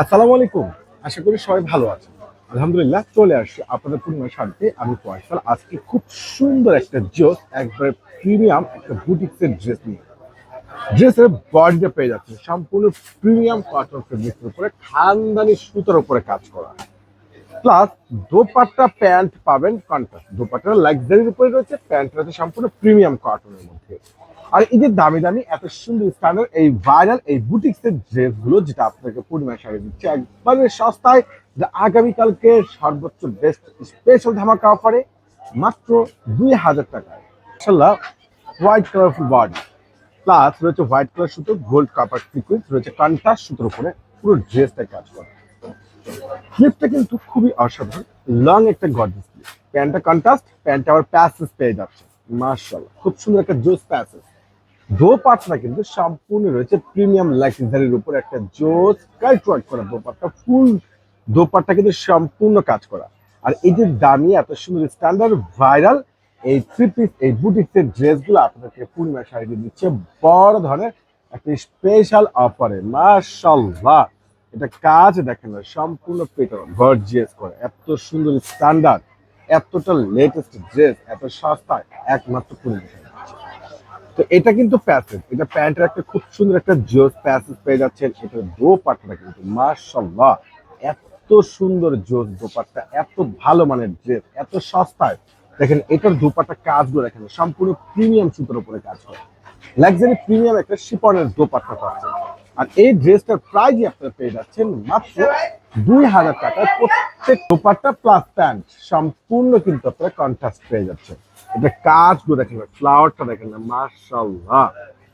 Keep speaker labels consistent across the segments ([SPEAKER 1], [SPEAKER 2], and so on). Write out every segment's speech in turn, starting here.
[SPEAKER 1] আসসালামু আলাইকুম। আশা করি সবাই ভালো আছেন। আলহামদুলিল্লাহ, চলে আসছি আপনাদের পূর্ণিমা শান্তি আমি ফয়সাল, আজকে খুব সুন্দর একটা জোস একবারে প্রিমিয়াম একটা বুটিক্সের ড্রেস নিয়ে। ড্রেসের বডিটা পেয়ে যাচ্ছে সম্পূর্ণ প্রিমিয়াম কটন ফেব্রিক্সের উপরে, খানদানি সুতোর উপরে কাজ করা। প্লাস দোপাট্টা প্যান্ট পাবেন কন্ট্রাস্ট দোপাট্টা লাক্সারির উপরে রয়েছে প্যান্ট রয়েছে সম্পূর্ণ প্রিমিয়াম কটনের মধ্যে। আর এই যে দামি দামি এত সুন্দর স্ট্যান্ডার্ড এই ভাইরাল এই বুটিক্সের ড্রেসগুলো যেটা আপনাকে পূর্ণিমা শাড়ি দিচ্ছে একবারে সস্তায়, যে আগামীকালকে সর্বোচ্চ বেস্ট স্পেশাল ধামাকা অফারে মাত্র দুই হাজার টাকায়। মাশাল্লাহ হোয়াইট কালারফুল বডি প্লাস রয়েছে হোয়াইট কালার সুতো গোল্ড কাপার সিকুয়েন্স রয়েছে কন্ট্রাস্ট সুতোর উপরে পুরো ড্রেসটা কাজ করে। স্লিপটা কিন্তু খুবই অসাধারণ লং একটা গর্জিয়াস স্লিপ প্যান্টটা কন্ট্রাস্ট প্যান্টটা আবার প্যাসেস পেয়ে যাচ্ছে মার্শাল্লাহ খুব সুন্দর একটা জোস প্যাসেজ দোপাট্টা কিন্তু সম্পূর্ণ রয়েছে প্রিমিয়াম লাক্সারির উপর একটা জোস কাইট ওয়ার্ক করা দোপাট্টা ফুল দোপাট্টা কিন্তু সম্পূর্ণ কাজ করা। আর এই যে দামি, এত সুন্দর স্ট্যান্ডার্ড ভাইরাল এই থ্রি পিস এই বুটিক্সের ড্রেসগুলো আপনাদেরকে পূর্ণিমা শাড়ি দিয়ে দিচ্ছে। বড় ধরনের একটা স্পেশাল অফারে মাশাল্লাহ এটা কাজ দেখেন না, সম্পূর্ণ পেটর গর্জিয়াস করে। এত সুন্দর স্ট্যান্ডার্ড এতটা লেটেস্ট ড্রেস এত সস্তায় একমাত্র পূর্ণিমা। তো এটা কিন্তু প্যাসেজ। এটা প্যান্টের একটা খুব সুন্দর একটা জোস প্যাসেজ পেয়ে যাচ্ছেন। এটা দোপাটটা কিন্তু মার্শাল্লাহ এত সুন্দর জোস দোপাটটা, এত ভালো মানের ড্রেস, এত সস্তায়। দেখেন, এটার দোপাট্টা কাজগুলো দেখেন, সম্পূর্ণ প্রিমিয়াম সুতোর উপরে কাজ হয় লাক্সারি প্রিমিয়াম একটা শিপনের দোপাট্টা পাচ্ছেন। আর এই ড্রেসটার প্রাইজই আপনারা পেয়ে যাচ্ছেন মাত্র দুই হাজার টাকায় প্রত্যেক দোপাট্টা প্লাস প্যান্ট সম্পূর্ণ কিন্তু আপনারা কন্ট্রাস্ট পেয়ে যাচ্ছেন। এটা কাজগুলো দেখেন ফ্লাওয়ারটা দেখেন না মার্শাল্লাহ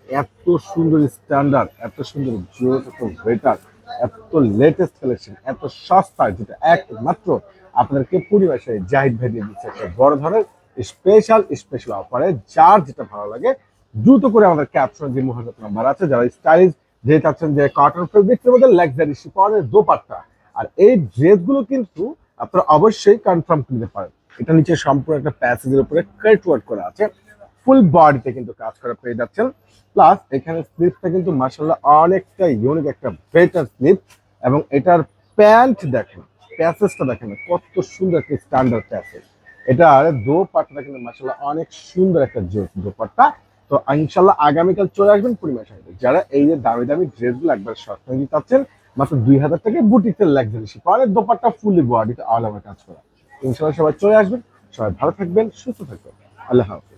[SPEAKER 1] এত সুন্দর স্ট্যান্ডার্ড এত সুন্দর জোস এত বেটার এত লেটেস্ট কালেকশন এত সস্তা, যেটা একমাত্র আপনাদেরকে পরিবেশে জাহিদ ভাই দিয়ে দিচ্ছে একটা বড় ধরনের স্পেশাল স্পেশাল অফারে যার যেটা ভালো লাগে, দ্রুত করে আমাদের ক্যাপশন যে মহাজত নাম্বার আছে, যারা স্টাইলিশ যে চাচ্ছেন যে কটন ফেব্রিক্সের মধ্যে লাক্সারি শিপনের দোপাট্টা। আর এই ড্রেসগুলো কিন্তু আপনারা অবশ্যই কনফার্ম কিনতে পারেন। এটা নিচে সম্পূর্ণ একটা প্যাসেজের উপরে কাট ওয়ার্ক করা আছে। ফুল বডিতে কিন্তু কাজ করা পেয়ে যাচ্ছেন। প্লাস এখানে স্লিপটা কিন্তু মাসাল্লাহ অনেকটা ইউনিক একটা বেটার স্লিপ এবং এটার প্যান্ট দেখেন প্যাসেজটা দেখেন, কত সুন্দর একটা স্ট্যান্ডার্ড প্যাসেজ এটার দোপাট্টা কিন্তু মাসাল্লাহ অনেক সুন্দর একটা দোপাট্টা। তো ইনশাল্লাহ আগামীকাল চলে আসবেন পূর্ণিমা শাড়িতে। যারা এই যে দামি দামি ড্রেসগুলো একবার সস্তায় দিতে চাচ্ছেন, মাত্র দুই হাজার টাকায় বুটিতে লাগছে শিপ অনেক দোপারটা ফুলি বডিতে আলাদা কাজ করা। ইনশাল্লাহ সবাই চলে আসবেন। সবাই ভালো থাকবেন, সুস্থ থাকবেন। আল্লাহ হাফিজ।